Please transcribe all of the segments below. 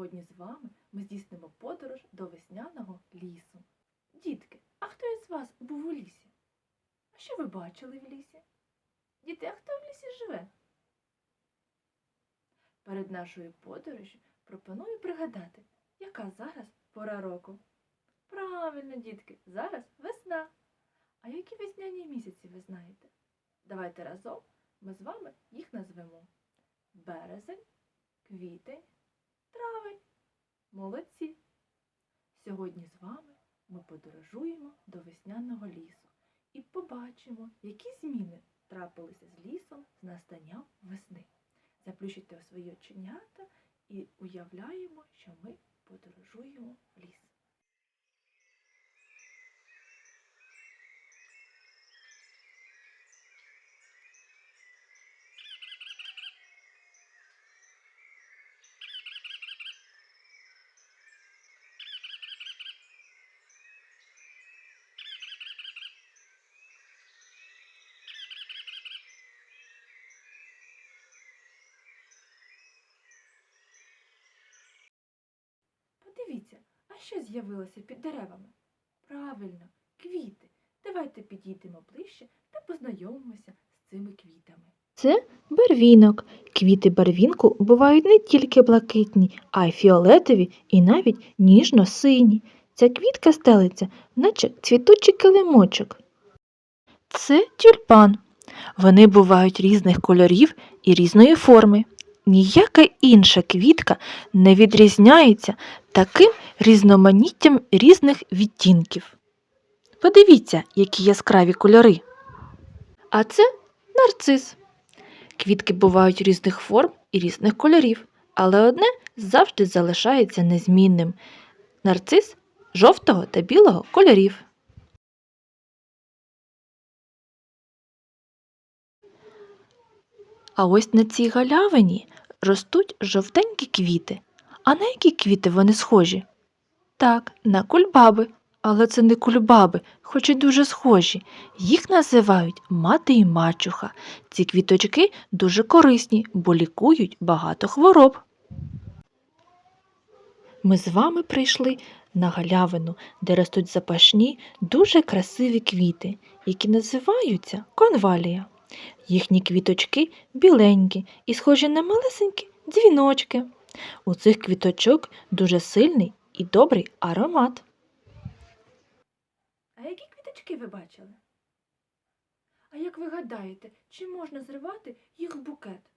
Сьогодні з вами ми здійснимо подорож до весняного лісу. Дітки, а хто із вас був у лісі? А що ви бачили в лісі? Діти, а хто в лісі живе? Перед нашою подорожю пропоную пригадати, яка зараз пора року. Правильно, дітки, зараз весна. А які весняні місяці ви знаєте? Давайте разом ми з вами їх назвемо. Березень, квітень, травень. Молодці! Сьогодні з вами ми подорожуємо до весняного лісу і побачимо, які зміни трапилися з лісом з настанням весни. Заплющуйте свої оченята і уявляємо, що ми подорожуємо в ліс. Подивіться, а що з'явилося під деревами? Правильно, квіти. Давайте підійдемо ближче та познайомимося з цими квітами. Це барвінок. Квіти барвінку бувають не тільки блакитні, а й фіолетові і навіть ніжно-сині. Ця квітка стелиться, наче цвітучий килимочок. Це тюльпан. Вони бувають різних кольорів і різної форми. Ніяка інша квітка не відрізняється таким різноманіттям різних відтінків. Подивіться, які яскраві кольори. А це нарцис. Квітки бувають різних форм і різних кольорів, але одне завжди залишається незмінним нарцис жовтого та білого кольорів. А ось на цій галявині ростуть жовтенькі квіти. А на які квіти вони схожі? Так, на кульбаби. Але це не кульбаби, хоч і дуже схожі. Їх називають мати і мачуха. Ці квіточки дуже корисні, бо лікують багато хвороб. Ми з вами прийшли на галявину, де ростуть запашні, дуже красиві квіти, які називаються конвалія. Їхні квіточки біленькі і схожі на малесенькі дзвіночки. У цих квіточок дуже сильний і добрий аромат. А які квіточки ви бачили? А як ви гадаєте, чи можна зривати їх букет?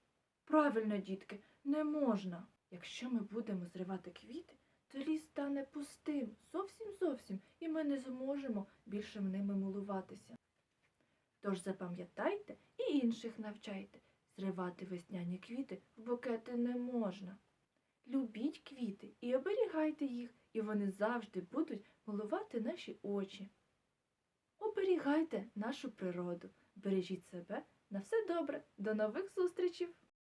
Правильно, дітки, не можна. Якщо ми будемо зривати квіти, то ліс стане пустим, зовсім зовсім, і ми не зможемо більше ними милуватися. Тож запам'ятайте і інших навчайте. Зривати весняні квіти в букети не можна. Любіть квіти і оберігайте їх, і вони завжди будуть милувати наші очі. Оберігайте нашу природу, бережіть себе на все добре. До нових зустрічей!